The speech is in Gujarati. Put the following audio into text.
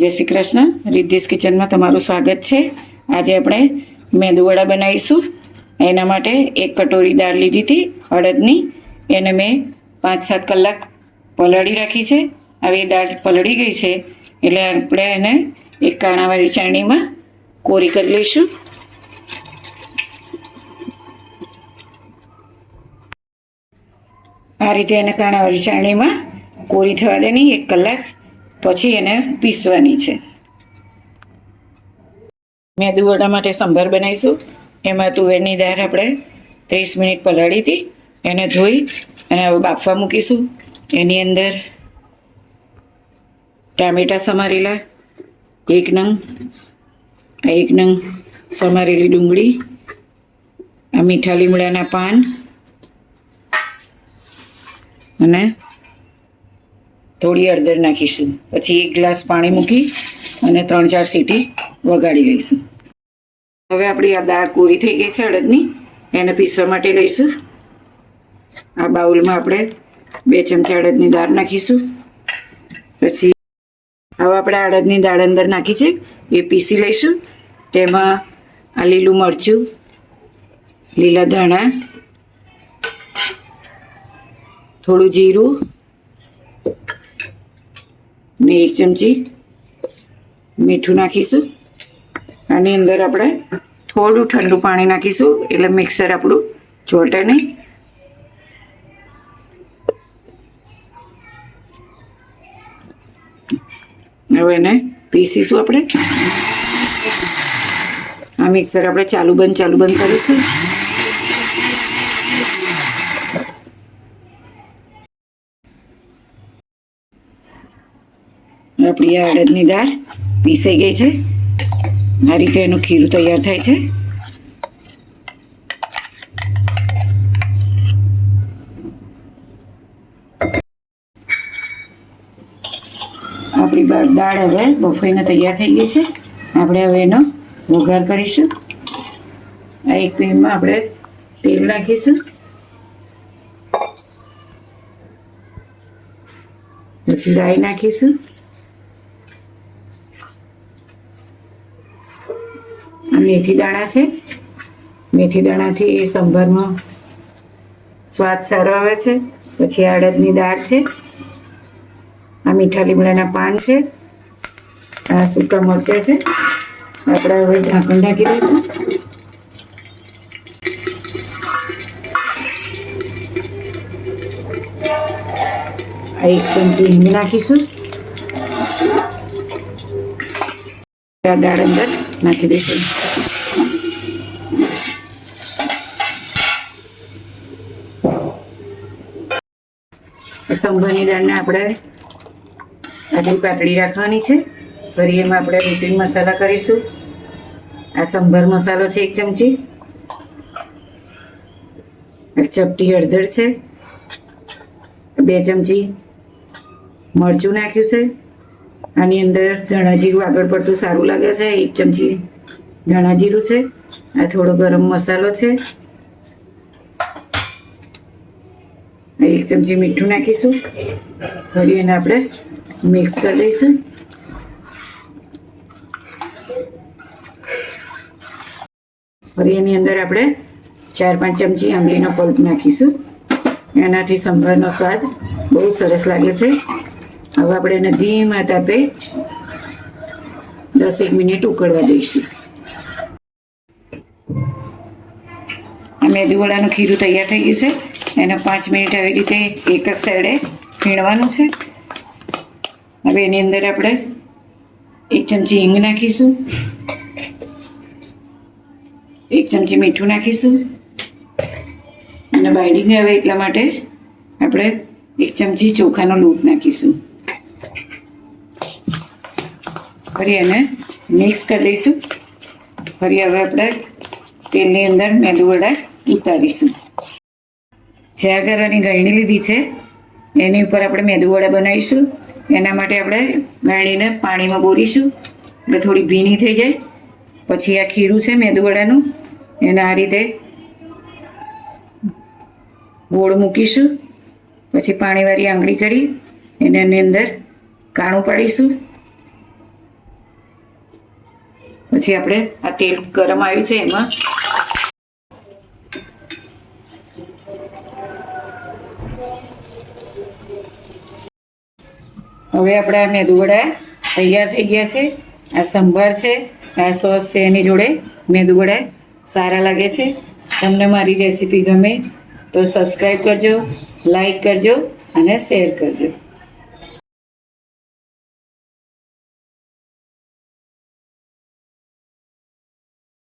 જય શ્રી કૃષ્ણ. રિદ્ધિસ કિચનમાં તમારું સ્વાગત છે. આજે આપણે મેંદુવડા બનાવીશું. એના માટે એક કટોરી દાળ લીધી હતી અડદની એને મેં પાંચ સાત કલાક પલળી રાખી છે. હવે દાળ પલળી ગઈ છે. એટલે આપણે એને એક કાણાવાળી ચાણીમાં કોરી કરી લઈશું. આ રીતે એને કાણાવાળી ચાણીમાં કોરી થવા દેની એક કલાક. પછી એને પીસવાની છે. મેદુ વડા માટે સંભાર બનાવીશું. એમાં તુવેરની દાળ આપણે ત્રીસ મિનિટ પલાળી હતી. એને ધોઈ અને હવે બાફવા મૂકીશું. એની અંદર ટામેટાં સમારેલા, એક નંગ એક નંગ સમારેલી ડુંગળી, આ મીઠા લીમડાના પાન અને થોડી હળદર નાખીશું. પછી એક ગ્લાસ પાણી મૂકી અને ત્રણ ચાર સીટી વગાડી લઈશું. હવે આપણી આ દાળ કોરી થઈ ગઈ છે અડદની. એને પીસવા માટે લઈશું. આ બાઉલમાં આપણે બે ચમચા અડદની દાળ નાખીશું. પછી હવે આપણે અડદની દાળ અંદર નાખી છે. એ પીસી લઈશું. તેમાં આ લીલું મરચું, લીલા ધાણા, થોડું જીરું ને એક ચમચી મીઠું નાખીશું. આની અંદર આપણે થોડું ઠંડુ પાણી નાખીશું, એટલે મિક્સર આપણું ચોટે નહીં. હવે એને પીસીશું આપણે. આ મિક્સર આપણે ચાલુ બંધ ચાલુ બંધ કરીશું. આપણી આ અડદની દાળ પીસાઈ ગઈ છે. આ રીતે એનું ખીરું તૈયાર થાય છે. આપણી દાળ હવે બફાઈને તૈયાર થઈ ગઈ છે. આપણે હવે એનો વઘાર કરીશું. આ એક પેનમાં આપણે તેલ નાખીશું. પછી રાઈ નાખીશું. આ મેથી દાણા છે. મેથી દાણાથી એ સંભારમાં સ્વાદ સારો આવે છે. પછી અડદની દાળ છે. આ મીઠા લીમડાના પાન છે. આ સૂકા મરચાં છે. આપણે હવે ઢાંકણ ઢાંકી દઈશું. આ એક ચમચી હિંગ નાખીશું. દાળ અંદર. નાખી દઈશું. સંભારની દાળને આપણે આટલી પાતળી રાખવાની છે. ફરી એમાં આપણે રૂટીન મસાલા કરીશું. આ સંભાર મસાલો છે એક ચમચી. એક ચપટી હળદર છે. બે ચમચી મરચું નાખ્યું છે. આની અંદર ધાણા જીરું આગળ પડતું સારું લાગે છે, એક ચમચી ધાણા જીરું છે, આ થોડો ગરમ મસાલો છે. એક ચમચી મીઠું નાખીશું. ફરી એને આપણે મિક્સ કરી દઈશું. ફરી એની અંદર આપણે ચાર પાંચ ચમચી આંબલીનો પલ્પ નાખીશું. એનાથી સંભારનો સ્વાદ બહુ સરસ લાગે છે. હવે આપણે એને ધીમા તાપે એક મિનિટ ઉકળવા દઈશું. આ મેદુવડાનું ખીરું તૈયાર થઈ ગયું છે. એને પાંચ મિનિટ આવી રીતે એક જ સાઈડે ફીણવાનું છે. હવે એની અંદર આપણે એક ચમચી હિંગ નાખીશું. એક ચમચી મીઠું નાખીશું. અને બાઇડિંગ આવે એટલા માટે આપણે એક ચમચી ચોખાનો લોટ નાખીશું. ફરી એને મિક્સ કરી દઈશું. ફરી હવે આપણે તેલની અંદર મેંદુવડા ઉતારીશું. જ્યાં કરવાની ગળણી લીધી છે, એની ઉપર આપણે મેંદુવડા બનાવીશું. એના માટે આપણે ગાળીને પાણીમાં બોરીશું. એટલે થોડી ભીની થઈ જાય. પછી આ ખીરું છે મેંદુવડાનું એને આ રીતે ગોળ મૂકીશું. પછી પાણીવાળી આંગળી કરી, એને એની અંદર કાણું પાડીશું. પછી આપણે આ તેલ ગરમ આવ્યું છે એમાં. હવે આપણા મેદુવડા તૈયાર થઈ ગયા છે. આ સંભાર છે, આ સોસ છે એની જોડે મેદુવડા સારા લાગે છે. તમને મારી રેસીપી ગમે તો સબસ્ક્રાઈબ કરજો લાઈક કરજો અને શેર કરજો.